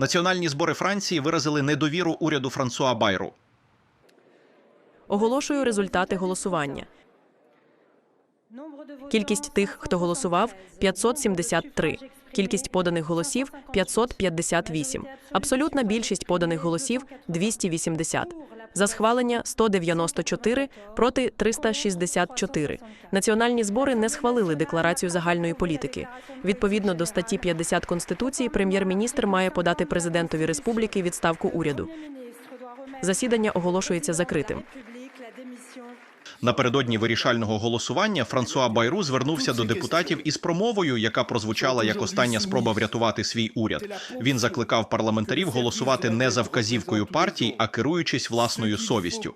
Національні збори Франції виразили недовіру уряду Франсуа Байру. Оголошую результати голосування. Кількість тих, хто голосував 573. Кількість поданих голосів 558. Абсолютна більшість поданих голосів 280. За схвалення 194 проти 364. Національні збори не схвалили декларацію загальної політики. Відповідно до статті 50 Конституції, прем'єр-міністр має подати президентові республіки відставку уряду. Засідання оголошується закритим. Напередодні вирішального голосування Франсуа Байру звернувся до депутатів із промовою, яка прозвучала як остання спроба врятувати свій уряд. Він закликав парламентарів голосувати не за вказівкою партій, а керуючись власною совістю.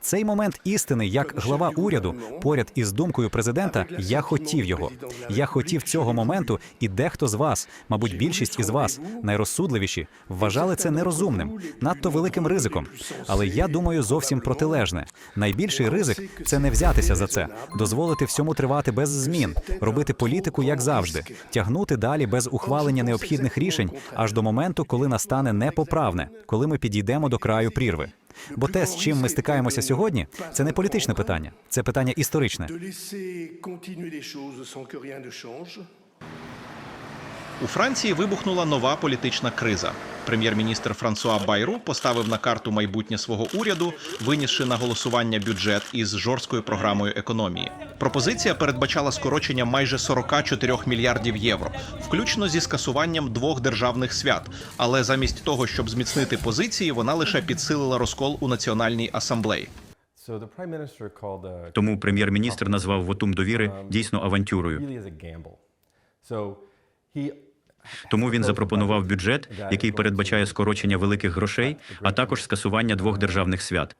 Цей момент істини, як глава уряду, поряд із думкою президента, я хотів його. Я хотів цього моменту, і дехто з вас, мабуть, більшість із вас, найрозсудливіші, вважали це нерозумним, надто великим ризиком. Але я думаю зовсім протилежне. Найбільший ризик це не взятися за це, дозволити всьому тривати без змін, робити політику як завжди, тягнути далі без ухвалення необхідних рішень аж до моменту, коли настане непоправне, коли ми підійдемо до краю прірви. Бо те, з чим ми стикаємося сьогодні, це не політичне питання, це питання історичне. У Франції вибухнула нова політична криза. Прем'єр-міністр Франсуа Байру поставив на карту майбутнє свого уряду, винісши на голосування бюджет із жорсткою програмою економії. Пропозиція передбачала скорочення майже 44 мільярдів євро, включно зі скасуванням двох державних свят. Але замість того, щоб зміцнити позиції, вона лише підсилила розкол у національній асамблеї. Тому прем'єр-міністр назвав вотум довіри дійсно авантюрою. Тому він запропонував бюджет, який передбачає скорочення великих грошей, а також скасування двох державних свят.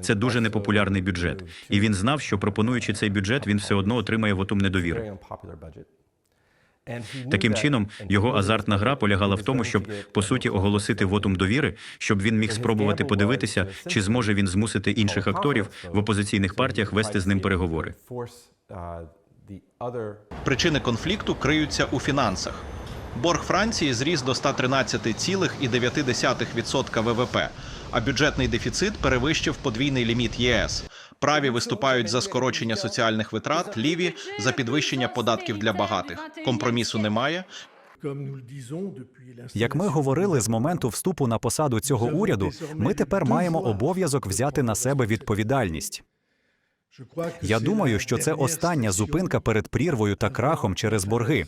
Це дуже непопулярний бюджет, і він знав, що пропонуючи цей бюджет, він все одно отримає вотум недовіри. Таким чином, його азартна гра полягала в тому, щоб по суті оголосити вотум довіри, щоб він міг спробувати подивитися, чи зможе він змусити інших акторів в опозиційних партіях вести з ним переговори. Причини конфлікту криються у фінансах. Борг Франції зріс до 113,9% ВВП, а бюджетний дефіцит перевищив подвійний ліміт ЄС. Праві виступають за скорочення соціальних витрат, ліві за підвищення податків для багатих. Компромісу немає. Як ми говорили з моменту вступу на посаду цього уряду, ми тепер маємо обов'язок взяти на себе відповідальність. Я думаю, що це остання зупинка перед прірвою та крахом через борги.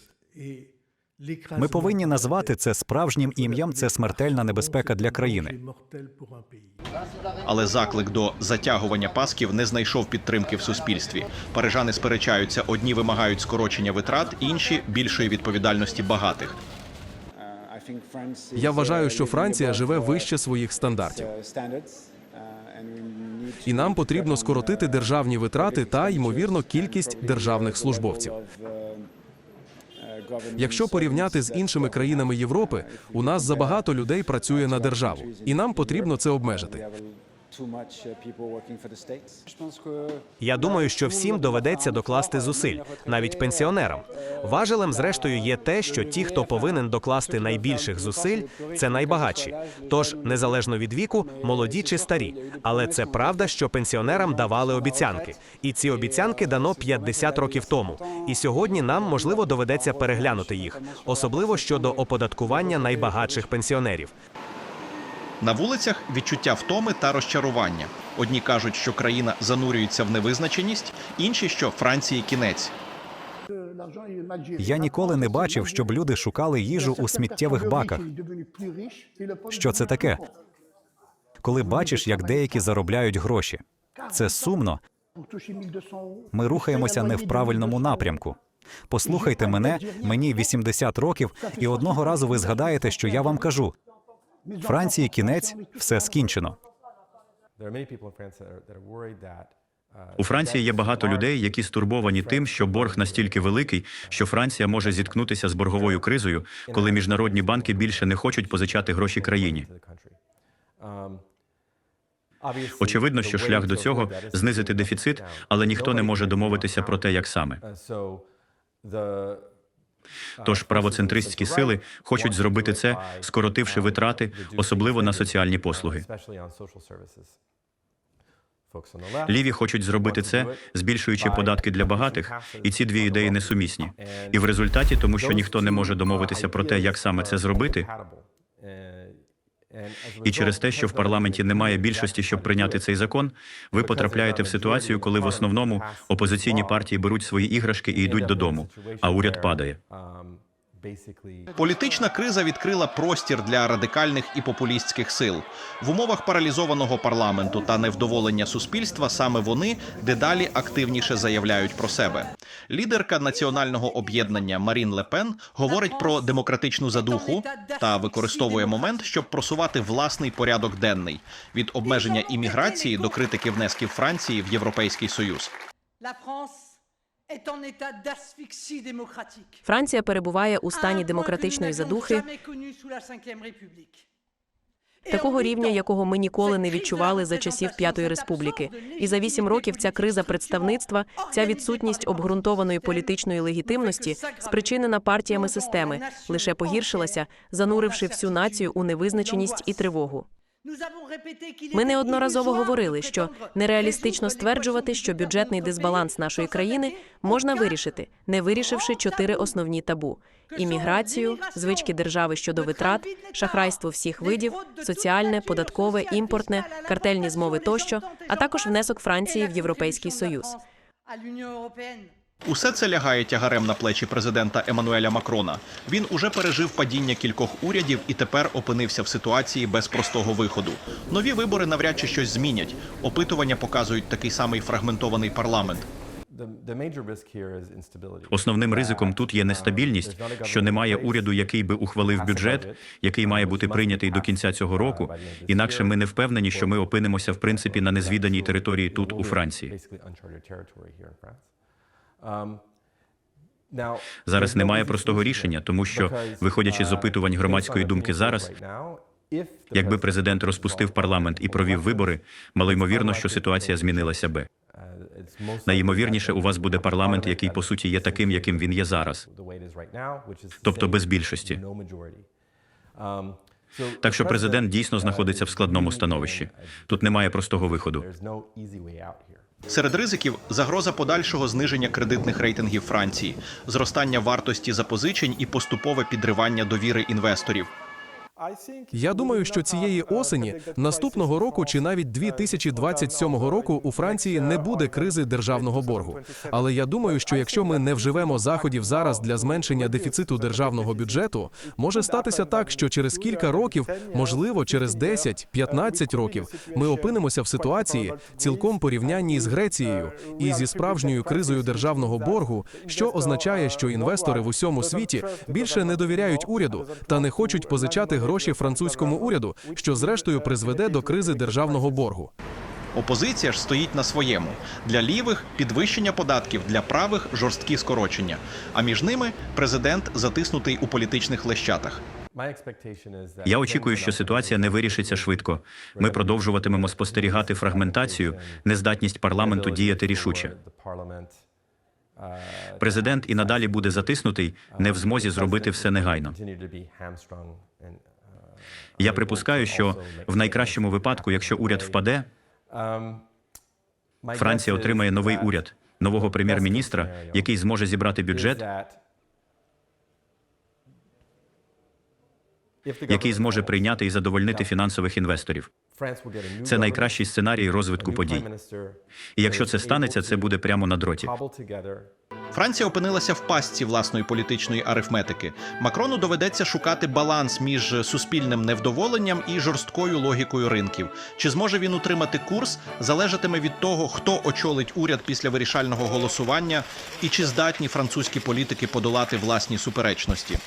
Ми повинні назвати це справжнім ім'ям. Це смертельна небезпека для країни. Але заклик до затягування пасків не знайшов підтримки в суспільстві. Парижани сперечаються: одні вимагають скорочення витрат, інші більшої відповідальності багатих. Я вважаю, що Франція живе вище своїх стандартів. І нам потрібно скоротити державні витрати та, ймовірно, кількість державних службовців. Якщо порівняти з іншими країнами Європи, у нас забагато людей працює на державу, і нам потрібно це обмежити. Я думаю, що всім доведеться докласти зусиль, навіть пенсіонерам. Важелем, зрештою, є те, що ті, хто повинен докласти найбільших зусиль, це найбагатші. Тож, незалежно від віку, молоді чи старі. Але це правда, що пенсіонерам давали обіцянки, і ці обіцянки дано 50 років тому. І сьогодні нам можливо доведеться переглянути їх, особливо щодо оподаткування найбагатших пенсіонерів. На вулицях відчуття втоми та розчарування. Одні кажуть, що країна занурюється в невизначеність, інші, що Франції кінець. Я ніколи не бачив, щоб люди шукали їжу у сміттєвих баках. Що це таке? Коли бачиш, як деякі заробляють гроші. Це сумно. Ми рухаємося не в правильному напрямку. Послухайте мене, мені 80 років, і одного разу ви згадаєте, що я вам кажу: Франції кінець, все скінчено. uh, У Франції є багато людей, які стурбовані тим, що борг настільки великий, що Франція може зіткнутися з борговою кризою, коли міжнародні банки більше не хочуть позичати гроші країні. Um, Очевидно, що шлях до цього знизити дефіцит, але ніхто не може домовитися про те, як саме. Тож правоцентристські сили хочуть зробити це, скоротивши витрати, особливо на соціальні послуги. Ліві хочуть зробити це, збільшуючи податки для багатих, і ці дві ідеї несумісні. І в результаті, тому що ніхто не може домовитися про те, як саме це зробити, і через те, що в парламенті немає більшості, щоб прийняти цей закон, ви потрапляєте в ситуацію, коли в основному опозиційні партії беруть свої іграшки і йдуть додому, а уряд падає. Політична криза відкрила простір для радикальних і популістських сил в умовах паралізованого парламенту та невдоволення суспільства. Саме вони дедалі активніше заявляють про себе. Лідерка національного об'єднання Марін Лепен говорить про демократичну задуху та використовує момент, щоб просувати власний порядок денний від обмеження імміграції до критики внесків Франції в Європейський Союз. Франція перебуває у стані демократичної задухи, такого рівня, якого ми ніколи не відчували за часів П'ятої республіки. І за вісім років ця криза представництва, ця відсутність обґрунтованої політичної легітимності, спричинена партіями системи, лише погіршилася, зануривши всю націю у невизначеність і тривогу. Ми неодноразово говорили, що нереалістично стверджувати, що бюджетний дисбаланс нашої країни можна вирішити, не вирішивши чотири основні табу: імміграцію, звички держави щодо витрат, шахрайство всіх видів, соціальне, податкове, імпортне, картельні змови тощо, а також внесок Франції в Європейський Союз. Усе це лягає тягарем на плечі президента Еммануеля Макрона. Він уже пережив падіння кількох урядів і тепер опинився в ситуації без простого виходу. Нові вибори навряд чи щось змінять. Опитування показують такий самий фрагментований парламент. Основним ризиком тут є нестабільність, що немає уряду, який би ухвалив бюджет, який має бути прийнятий до кінця цього року. Інакше ми не впевнені, що ми опинимося в принципі на незвіданій території тут, у Франції. Зараз немає простого рішення, тому що, виходячи з опитувань громадської думки зараз, якби президент розпустив парламент і провів вибори, малоймовірно, що ситуація змінилася би. Найімовірніше, у вас буде парламент, який по суті є таким, яким він є зараз, тобто без більшості. Так що президент дійсно знаходиться в складному становищі. Тут немає простого виходу. Серед ризиків загроза подальшого зниження кредитних рейтингів Франції, зростання вартості запозичень і поступове підривання довіри інвесторів. Я думаю, що цієї осені, наступного року чи навіть 2027 року у Франції не буде кризи державного боргу. Але я думаю, що якщо ми не вживемо заходів зараз для зменшення дефіциту державного бюджету, може статися так, що через кілька років, можливо, через 10-15 років, ми опинимося в ситуації, цілком порівнянній з Грецією і зі справжньою кризою державного боргу, що означає, що інвестори в усьому світі більше не довіряють уряду та не хочуть позичати гроші французькому уряду, що зрештою призведе до кризи державного боргу. Опозиція ж стоїть на своєму. Для лівих підвищення податків, для правих жорсткі скорочення. А між ними президент затиснутий у політичних лещатах. Я очікую, що ситуація не вирішиться швидко. Ми продовжуватимемо спостерігати фрагментацію, нездатність парламенту діяти рішуче. Президент і надалі буде затиснутий, не в змозі зробити все негайно. Я припускаю, що в найкращому випадку, якщо уряд впаде, Франція отримає новий уряд, нового прем'єр-міністра, який зможе зібрати бюджет, який зможе прийняти і задовольнити фінансових інвесторів. Це найкращий сценарій розвитку подій. І якщо це станеться, це буде прямо на дроті. Франція опинилася в пастці власної політичної арифметики. Макрону доведеться шукати баланс між суспільним невдоволенням і жорсткою логікою ринків. Чи зможе він утримати курс, залежатиме від того, хто очолить уряд після вирішального голосування, і чи здатні французькі політики подолати власні суперечності.